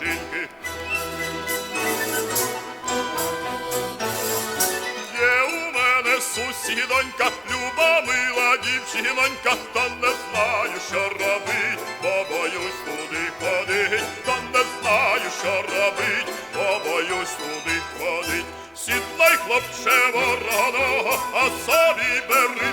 жінки. Є у мене сусідонька, люба мила дівчинонька, та не знаю, що робить, бо боюсь туди ходить, та не знаю, що робить, бо боюсь туди ходить. Сідлай хлопче вороного, а собі бери.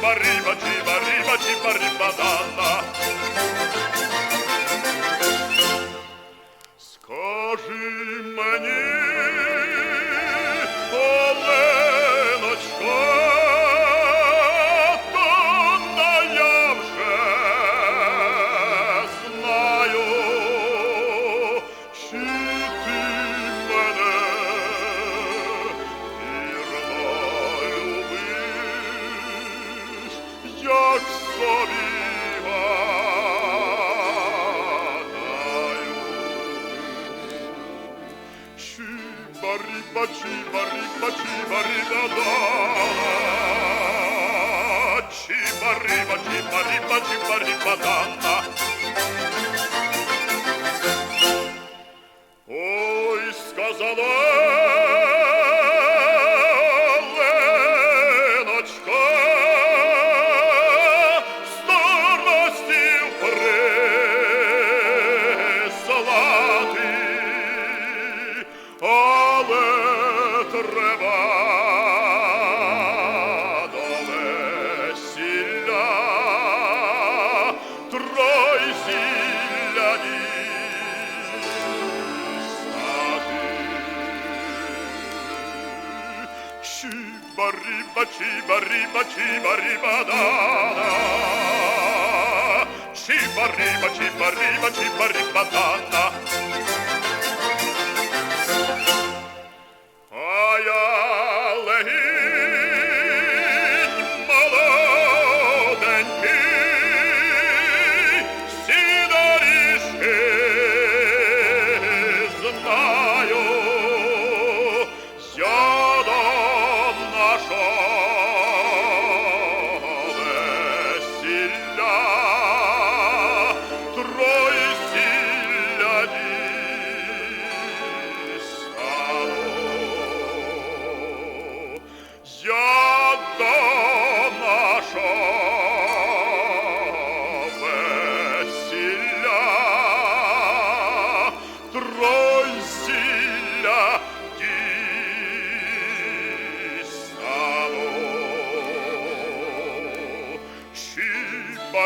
Mariva ci पक्ष पचरि ददाी परि परि पति परि da. riba riba ciba riba da da. Ciba riba ciba riba ciba riba da da.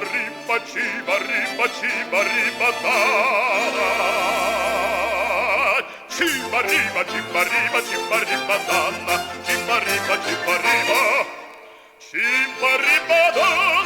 arriva ciba arriva ciba arriva ta ciba arriva ciba arriva ciba arriva ta ciba arriva ciba arriva ciba arriva ta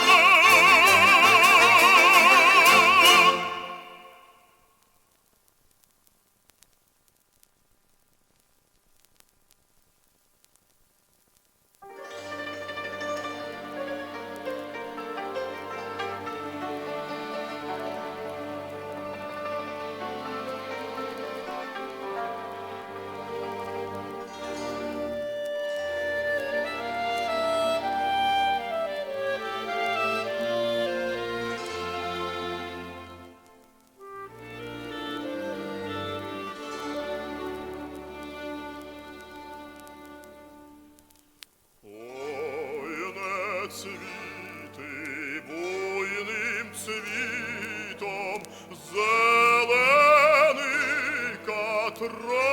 rock.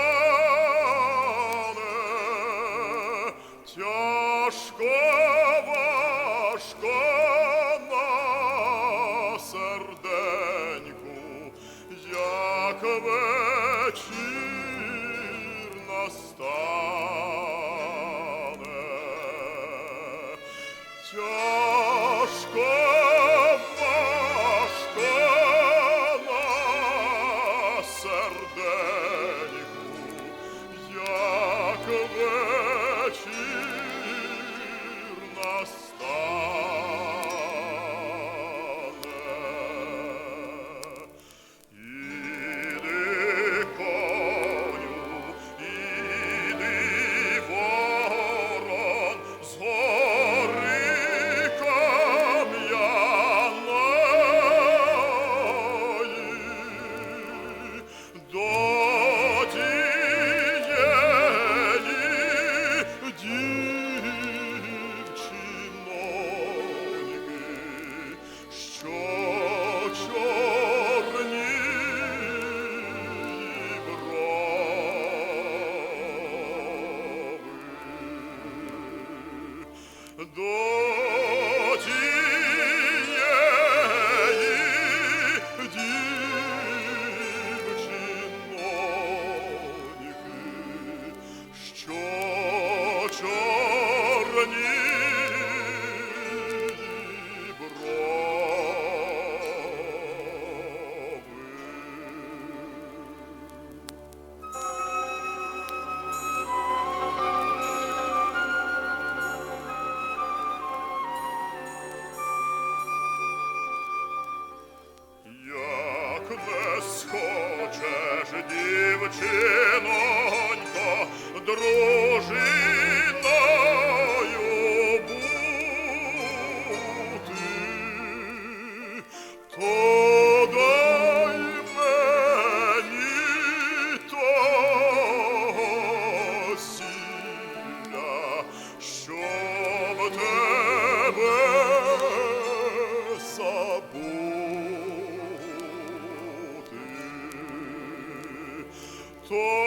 to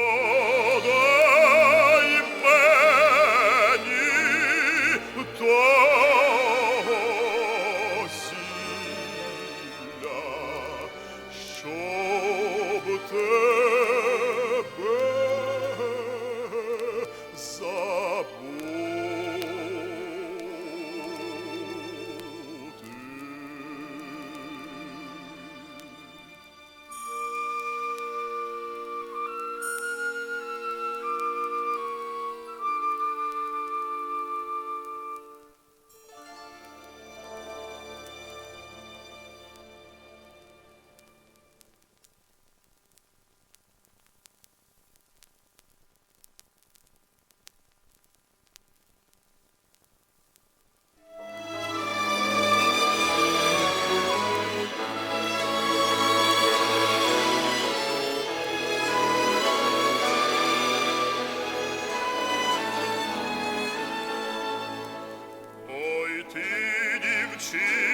she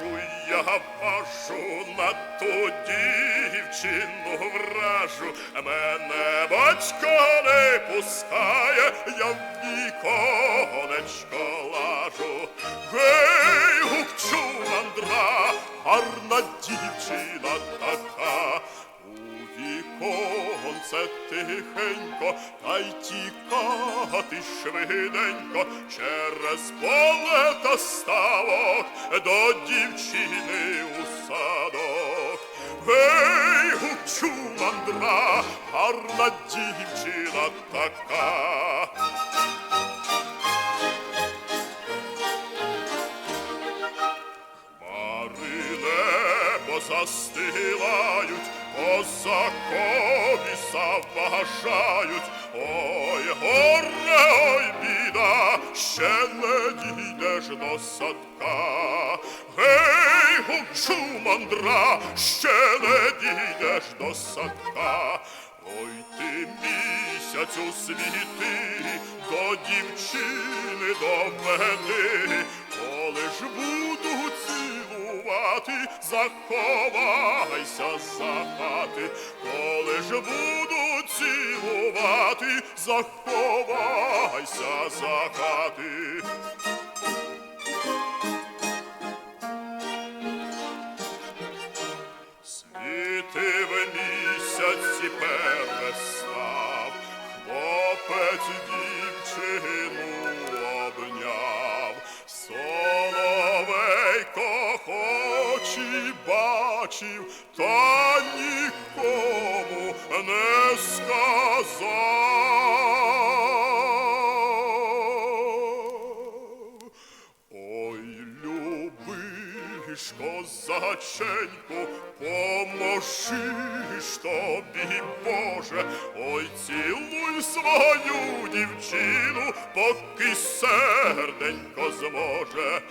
важу я важу на ту дівчину вражу, мене батько не пускає, я в віконечко лажу. Гей, гукчу мандра, гарна дівчина віконце тихенько, та й тікати швиденько через поле та ставок до дівчини у садок. Гей, гучу мандра, гарна дівчина така. Хмари небо застилають, козакові заважають. Ой, горе, ой, біда, ще не дійдеш до садка. Гей, гучу мандра, ще не дійдеш до садка. Ой, ти місяцю світи, до дівчини доведи, коли ж буду цілувати, заховайся за хати, коли ж буду цілувати, заховайся за хати. Світив місяці перестав, хлопець дівчину бачив, та нікому не сказав. Ой, любиш, козаченьку, поможиш тобі, Боже, ой, цілуй свою дівчину, поки серденько зможе.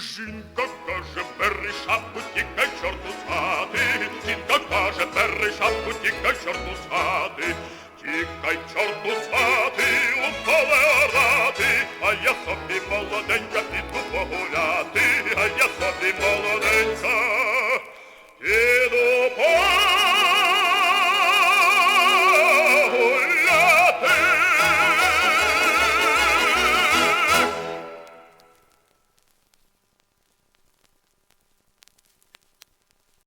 Жінка каже, бери шапку, тікай чорту з хати. Жінка каже, бери шапку, тікай чорту з хати. Тікай чорту з хати, у поле орати. А я собі молоденька піду погуляти, а я собі молоденька.